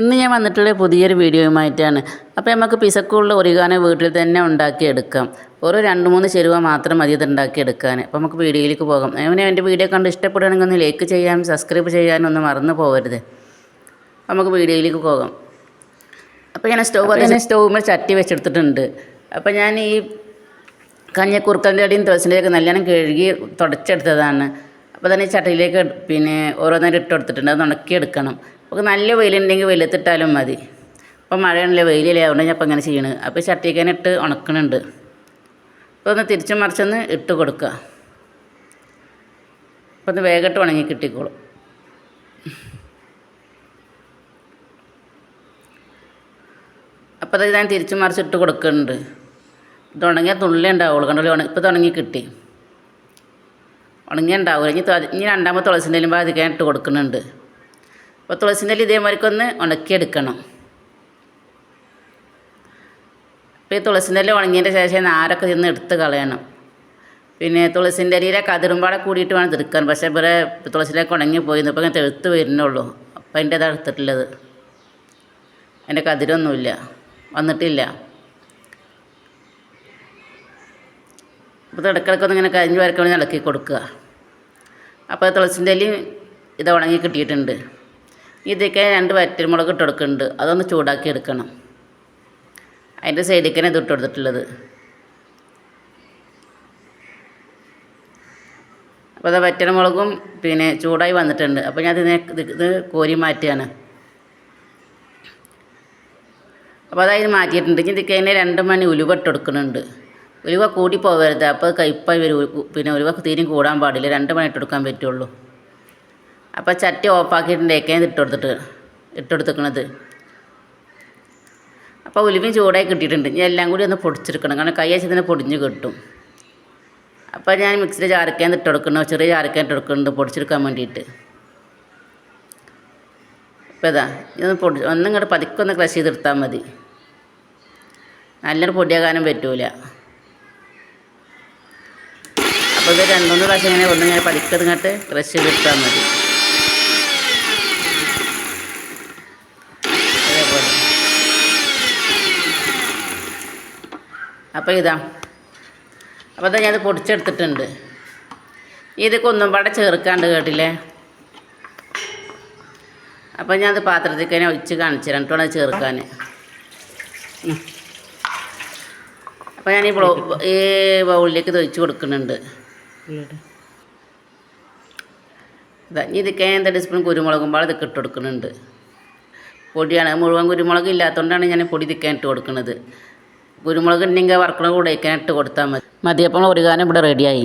ഇന്ന് ഞാൻ വന്നിട്ടുള്ള പുതിയൊരു വീഡിയോയുമായിട്ടാണ്. അപ്പോൾ നമുക്ക് പിസക്കുള്ള ഒറിഗാനോ വീട്ടിൽ തന്നെ ഉണ്ടാക്കിയെടുക്കാം. ഓരോ രണ്ട് മൂന്ന് ചെരുവ മാത്രം മതി ഇത് ഉണ്ടാക്കിയെടുക്കാൻ. അപ്പോൾ നമുക്ക് വീഡിയോയിലേക്ക് പോകാം. അങ്ങനെ എന്റെ വീഡിയോ കണ്ട് ഇഷ്ടപ്പെടുകയാണെങ്കിൽ ഒന്ന് ലൈക്ക് ചെയ്യാനും സബ്സ്ക്രൈബ് ചെയ്യാനും ഒന്നും മറന്നു പോകരുത്. നമുക്ക് വീഡിയോയിലേക്ക് പോകാം. അപ്പോൾ ഞാൻ സ്റ്റൗ അതിന് സ്റ്റൗവിൽ ചട്ടി വെച്ചെടുത്തിട്ടുണ്ട്. അപ്പോൾ ഞാൻ ഈ കഞ്ഞിക്കുറുക്കന്റെ അടിയും തുളസിന്റെയൊക്കെ നല്ലോണം കഴുകി തുടച്ചെടുത്തതാണ്. അപ്പോൾ തന്നെ ചട്ടിയിലേക്ക് പിന്നെ ഓരോന്നേരം ഇട്ട് കൊടുത്തിട്ടുണ്ട്. അത് ഉണക്കിയെടുക്കണം. അപ്പോൾ നല്ല വെയിലുണ്ടെങ്കിൽ വെയിലത്തിട്ടാലും മതി. അപ്പോൾ മഴയാണല്ലേ വെയിലില്ലേ അതുകൊണ്ട് ഞാൻ അപ്പോൾ ഇങ്ങനെ ചെയ്യണ്. അപ്പോൾ ചട്ടിക്കാൻ ഇട്ട് ഉണക്കണുണ്ട്. അപ്പോൾ ഒന്ന് തിരിച്ചു മറിച്ചൊന്ന് ഇട്ട് കൊടുക്കുക. അപ്പോൾ ഒന്ന് വേഗമായിട്ട് ഉണങ്ങി കിട്ടിക്കോളും. അപ്പോൾ അത് ഞാൻ തിരിച്ച് മറിച്ചിട്ട് കൊടുക്കുന്നുണ്ട്. ഇത് ഉണങ്ങിയാൽ തുള്ളി ഉണ്ടാവുള്ളൂ കണ്ടല്ലോ ഇപ്പോൾ തുടങ്ങി കിട്ടി. ഉണങ്ങിയ ഉണ്ടാവില്ല ഇനി ഇനി രണ്ടാമത് തുളസിന്റെ അധികം ഇട്ട് കൊടുക്കുന്നുണ്ട്. അപ്പോൾ തുളസിന്റെ ഇതേമാതിരിക്കൊന്ന് ഉണക്കിയെടുക്കണം. അപ്പോൾ ഈ തുളസിന്റെ ഇല ഉണങ്ങിയതിന്റെ ശേഷം നാരൊക്കെ നിന്ന് എടുത്ത് കളയണം. പിന്നെ തുളസിന്റെ ഇലയിലെ കതിരുമ്പാടെ കൂടിയിട്ട് വേണം എടുക്കാൻ. പക്ഷേ ഇവിടെ തുളസിലേക്ക് ഉണങ്ങി പോയിരുന്നു ഇപ്പോൾ ഇങ്ങനെ തെഴുത്ത് വരുന്നുള്ളൂ. അപ്പം അതിന്റെ ഇതാണ് എടുത്തിട്ടുള്ളത്. അതിന്റെ കതിരൊന്നുമില്ല. വന്നിട്ടില്ല. അപ്പോൾ ഇടയ്ക്കിടയ്ക്കൊന്ന് ഇങ്ങനെ കരിഞ്ഞ് വരക്കണം ഇളക്കി കൊടുക്കുക. അപ്പോൾ തുളസിന്റെ ഇലയും ഇത് ഉണങ്ങി കിട്ടിയിട്ടുണ്ട്. ഇതൊക്കെ രണ്ട് വറ്റൽമുളക് ഇട്ട് കൊടുക്കുന്നുണ്ട് അതൊന്ന് ചൂടാക്കി എടുക്കണം. അതിന്റെ സൈഡിലേക്കാണ് ഇത് ഇട്ട് കൊടുത്തിട്ടുള്ളത് അപ്പോൾ അത് വറ്റൽമുളകും പിന്നെ ചൂടായി വന്നിട്ടുണ്ട്. അപ്പോൾ ഞാൻ ഇതിനെ ഇത് കോരി മാറ്റുകയാണ്. അപ്പോൾ അതായത് മാറ്റിയിട്ടുണ്ട്. ഇതിക്ക് അതിനെ രണ്ട് മണി ഉലുവ ഇട്ട് കൊടുക്കുന്നുണ്ട് ഉലുവ കൂടി പോകരുത്. അപ്പോൾ കയ്പ്പായി വരും. പിന്നെ ഉലുവ തീരും കൂടാൻ പാടില്ല. രണ്ട് മണി ഇട്ട് കൊടുക്കാൻ പറ്റുള്ളൂ. അപ്പോൾ ചട്ടി ഓഫാക്കിയിട്ടുണ്ടേക്കാൻ ഇട്ട് കൊടുത്തിട്ട് ഇട്ട് അപ്പോൾ ഉലുവയും ചൂടായി കിട്ടിയിട്ടുണ്ട്. ഇനി എല്ലാം കൂടി ഒന്ന് പൊടിച്ചെടുക്കണം. കാരണം കൈ വെച്ചതിനെ പൊടിഞ്ഞ് കിട്ടും. അപ്പോൾ ഞാൻ മിക്സിയിൽ ചാരക്കാൻ ഇട്ട് കൊടുക്കണം ചെറിയ ചാരക്കാൻ ഇട്ട് കൊടുക്കുന്നുണ്ട് പൊടിച്ചെടുക്കാൻ വേണ്ടിയിട്ട്. അപ്പോൾ ഇതാ ഇതൊന്ന് പൊടി ഒന്നും ഇങ്ങോട്ട് പതുക്കൊന്ന് ക്രഷ് ചെയ്തെടുത്താൽ മതി. നല്ലൊരു പൊടിയാകാനും പറ്റൂല. അപ്പോൾ ഇത് രണ്ടുമൂന്ന് പ്രാവശ്യം ഇങ്ങനെ ഒന്നിങ്ങനെ പതുക്കെ ഇങ്ങോട്ട് ക്രഷ് ചെയ്തെടുത്താൽ മതി. അപ്പോൾ ഇതാ. അപ്പോൾ ഇതാ ഞാനത് പൊടിച്ചെടുത്തിട്ടുണ്ട്. ഇതൊക്കെ ഒന്നും പാടെ ചേർക്കാണ്ട് കേട്ടില്ലേ? അപ്പോൾ ഞാനത് പാത്രത്തിൽ തന്നെ ഒഴിച്ച് കാണിച്ചു രണ്ടു അത് ചേർക്കാൻ. അപ്പോൾ ഞാൻ ഈ ബ്ലോ ഈ ബൗളിലേക്ക് ഇത് ഒഴിച്ച് കൊടുക്കുന്നുണ്ട്. ഇതാ ഇതൊക്കെ എന്താ ടീസ്പൂൺ കുരുമുളകും പാടെ ഇതൊക്കെ ഇട്ട് കൊടുക്കുന്നുണ്ട്. പൊടിയാണ്. മുഴുവൻ കുരുമുളക് ഇല്ലാത്തതുകൊണ്ടാണ് ഞാൻ പൊടി തിക്കാൻ ഇട്ട് കൊടുക്കുന്നത് കുരുമുളക് ഉണ്ടെങ്കിൽ വറക്കണ കൂടെ ഇട്ട് കൊടുത്താൽ മതി. മതി അപ്പോൾ ഒരു കാലം ഇവിടെ റെഡിയായി